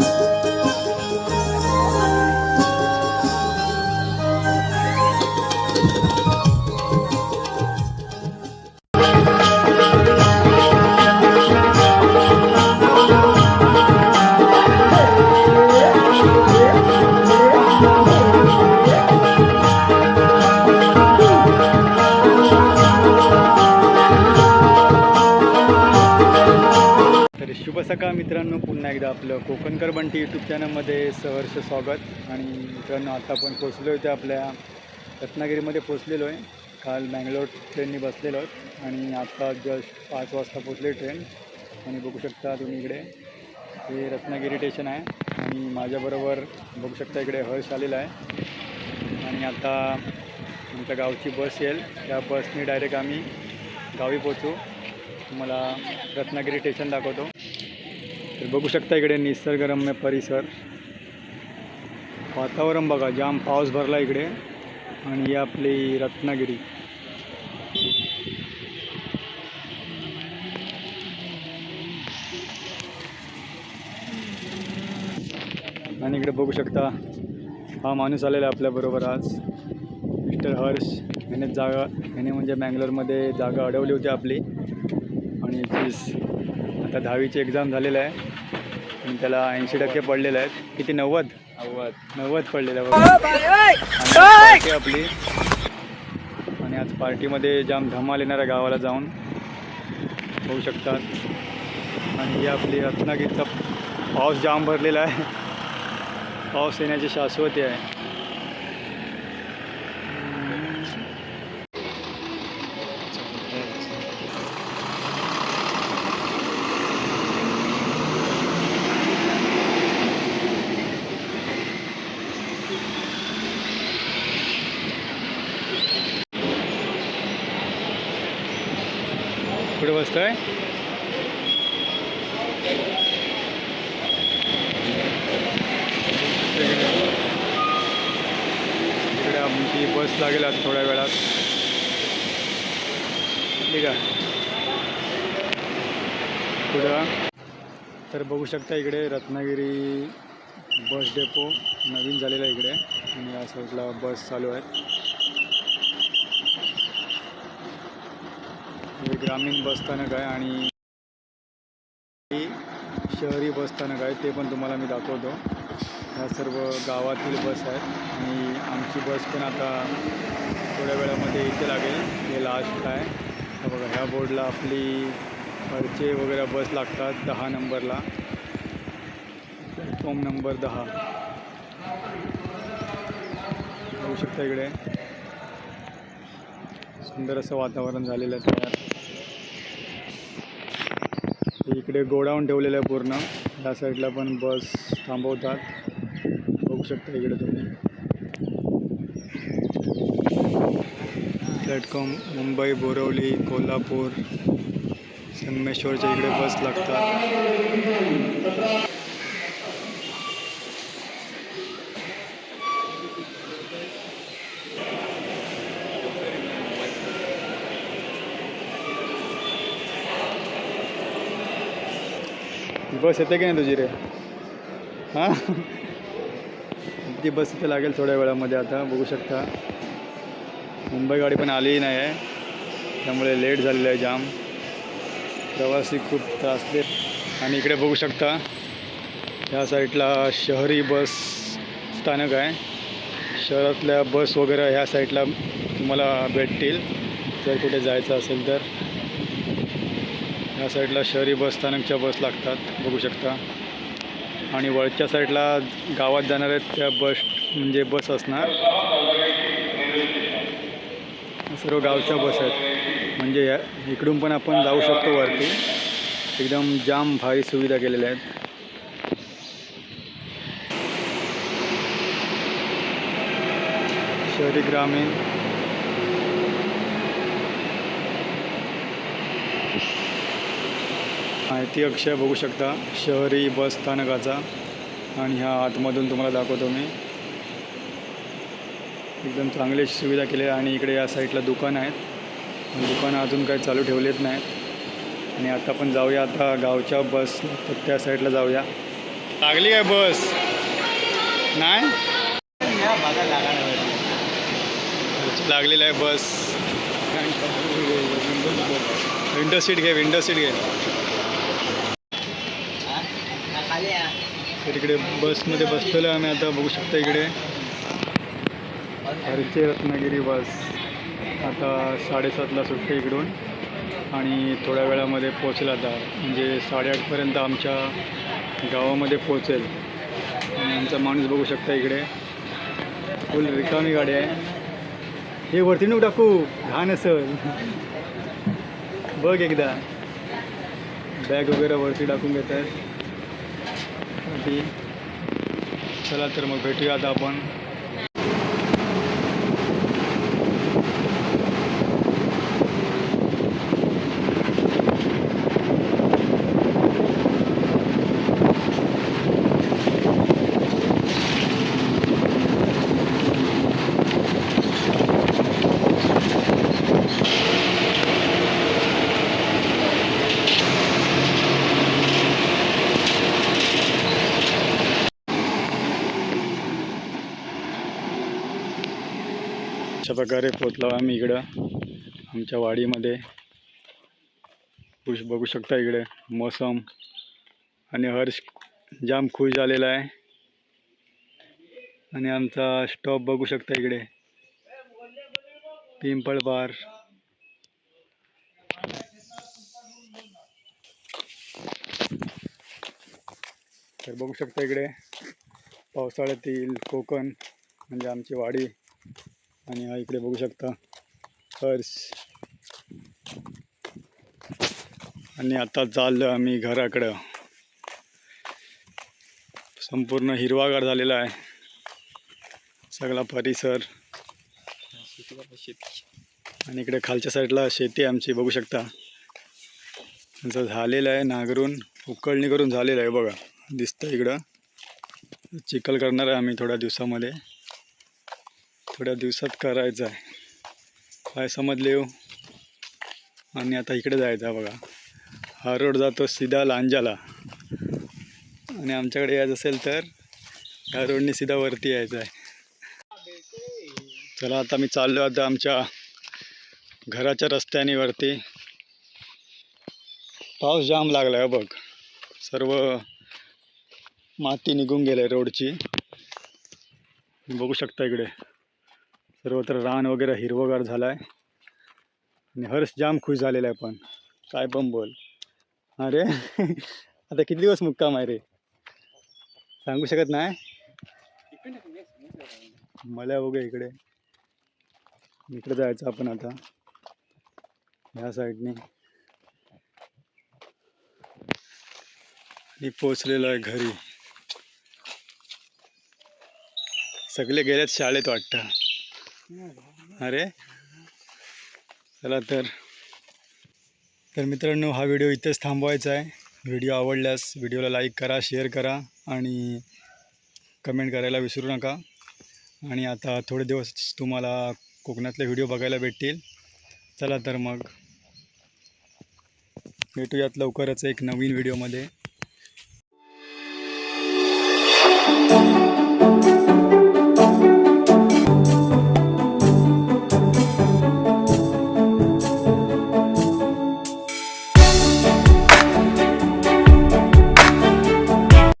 तर मित्रांनो पुन्हा एकदा आपलं कोकणकर बंटी यूट्यूब चॅनलमध्ये सहर्ष स्वागत. आणि मित्रांनो आता आपण पोचलो होते आपल्या रत्नागिरीमध्ये पोचलेलो आहे काल बँगलोर ट्रेननी बसलेलो आहोत. आणि आता जस्ट पाच वाजता पोचले ट्रेन. आणि बघू शकता तुम्ही इकडे हे रत्नागिरी स्टेशन आहे. आणि माझ्याबरोबर बघू शकता इकडे हर्ष आलेला आहे. आणि आता आमच्या गावची बस येईल. त्या बसने डायरेक्ट आम्ही गावी पोचू तुम्हाला रत्नागिरी स्टेशन दाखवतो. तर बघू शकता इकडे निसर्गरम्य परिसर. वातावरण बघा जाम पाऊस भरला इकडे. आणि ही आपली रत्नागिरी. आणि इकडे बघू शकता हा माणूस आलेला आहे आपल्याबरोबर आज. मिस्टर हर्ष याने जागा याने म्हणजे बँगलोरमध्ये जागा अडवली होती आपली. आणि आता दहावीची एक्झाम झालेलं आहे. आणि त्याला ऐंशी टक्के पडलेले आहेत. किती? नव्वद? नव्वद. नव्वद पडलेलं आहे आपली. आणि आज पार्टीमध्ये जाम धमाल येणार आहे गावाला जाऊन. होऊ शकतात. आणि ही आपली रत्नागिरीचा पाऊस जाम भरलेला आहे. पाऊस येण्याची शाश्वती आहे. बसतोय इकडे आमची बस लागेल आता थोड्या वेळात. ठीक आहे पुढं. तर बघू शकता इकडे रत्नागिरी बस डेपो नवीन झालेला आहे इकडे. आणि या साईडला बस चालू आहेत हे ग्रामीण बसस्थानक आहे आणि शहरी बसस्थानक आहे ते पण तुम्हाला मी दाखवतो. ह्या सर्व गावातील बस आहेत आणि आमची बस पण आता थोड्या वेळामध्ये इथे लागेल. हे लास्ट आहे. तर बघा ह्या बोर्डला आपली खर्चे वगैरे बस लागतात दहा नंबरला. प्लॅटफॉर्म नंबर दहा. बघू शकता इकडे. सुंदर असं वातावरण झालेलं आहे. तयार हे इकडे गोडाऊन ठेवलेलं आहे पूर्ण. या साईडला पण बस थांबवतात. बघू शकता इकडे तुम्ही. प्लॅटफॉर्म मुंबई बोरवली कोल्हापूर संगमेश्वरच्या इकडे बस लागतात. बस येते की नाही तुझी रे? हां? ती बस इथे लागेल थोड्या वेळामध्ये आता बघू शकता. मुंबई गाडी पण आलीही नाही आहे त्यामुळे लेट झालेलं आहे जाम प्रवासी खूप त्रासले आणि इकडे बघू शकता ह्या साईडला शहरी बस स्थानक आहे. शहरातल्या बस वगैरे ह्या साईडला तुम्हाला भेटतील. जर कुठे जायचं असेल तर. या साईडला शहरी बसस्थानकच्या बस लागतात बघू शकता. आणि वळच्या साईडला गावात जाणाऱ्या त्या बस म्हणजे बस असणार. सर्व गावच्या बस आहेत. म्हणजे या इकडून पण आपण जाऊ शकतो वरती. एकदम जाम भारी सुविधा केलेल्या आहेत. शहरी ग्रामीण. माहिती अक्षय बघू शकता. शहरी बस स्थानकाचा. आणि ह्या आतमधून तुम्हाला दाखवतो मी. एकदम चांगली सुविधा केली आहे. आणि इकडे या साईडला दुकान आहेत. दुकानं अजून काही चालू ठेवलेत नाहीत. आणि आता पण जाऊया. आता गावच्या बस तर त्या साईडला जाऊया. लागली काय बस. नाही? लागलेलं आहे बस. विंडो सीट घे. विंडो सीट घे. तर इकडे बसमध्ये बसलेलो आहे आम्ही आता बघू शकता इकडे. हरचे रत्नागिरी बस. आता साडेसातला सुटते इकडून आणि थोड्या वेळामध्ये पोचला आता. म्हणजे साडेआठपर्यंत आमच्या गावामध्ये पोचेल आणि आमचा माणूस बघू शकता इकडे. फुल रिकामी गाडी आहे. हे वरती नको टाकू. घाण असेल. बघ एकदा. बॅग वगैरे वरती टाकून घेत आहेत साठी. चला तर मग भेटूयात आपण. अशा प्रकारे पोचलो आम्ही इकडं. आमच्या वाडीमध्ये. खुश बघू शकता इकडे. मोसम. आणि हर्ष जाम खुश झालेला आहे. आणि आमचा स्टॉप बघू शकता इकडे. पिंपळ बार तर बघू शकता इकडे. पावसाळ्यातील कोकण म्हणजे आमची वाडी. आणि हा इकडे बघू शकता. हर्ष. आणि आता चाललो आम्ही घराकडं. संपूर्ण हिरवागार झालेला आहे. सगळा परिसर. आणि इकडे खालच्या साईडला शेती आमची बघू शकता. त्यांचं झालेलं आहे नांगरून उकळणी करून झालेलं आहे बघा. दिसतं इकडं. चिखल करणार आहे आम्ही थोड्या दिवसामध्ये. थोड्या दिवसात करायचं आहे. काय समजले हो? आणि आता इकडे जायचं आहे बघा. हा रोड जातो सीधा लांजाला. आणि आमच्याकडे यायचं असेल तर ह्या रोडने सीधा वरती यायचं आहे. चला आता मी चाललो आता आमच्या घराच्या रस्त्याने वरती. पाऊस जाम लागला आहे हो बघ. सर्व माती निघून गेलं आहे रोडची. बघू शकता इकडे. सर्वत्र रान वगैरे हिरवगार झाला आहे आणि हर्ष जाम खुश झालेला आहे पण. काय पण बोल. अरे आता किती दिवस मुक्काम आहे रे? सांगू शकत नाही? मला हो बघू इकडे. इकडे जायचं आपण आता. ह्या साईडने. मी पोचलेलो आहे घरी. सगळे गेलेत शाळेत वाटतं. अरे. चला तर. तर मित्रांनो हा व्हिडिओ इथेच थांबवायचा आहे. व्हिडिओ आवडल्यास व्हिडिओला लाईक करा शेअर करा आणि कमेंट करायला विसरू नका. आणि आता थोडे दिवस तुम्हाला कोकणातले व्हिडिओ बघायला भेटतील. चला तर मग. भेटूयात लवकरच एक नवीन व्हिडिओमध्ये.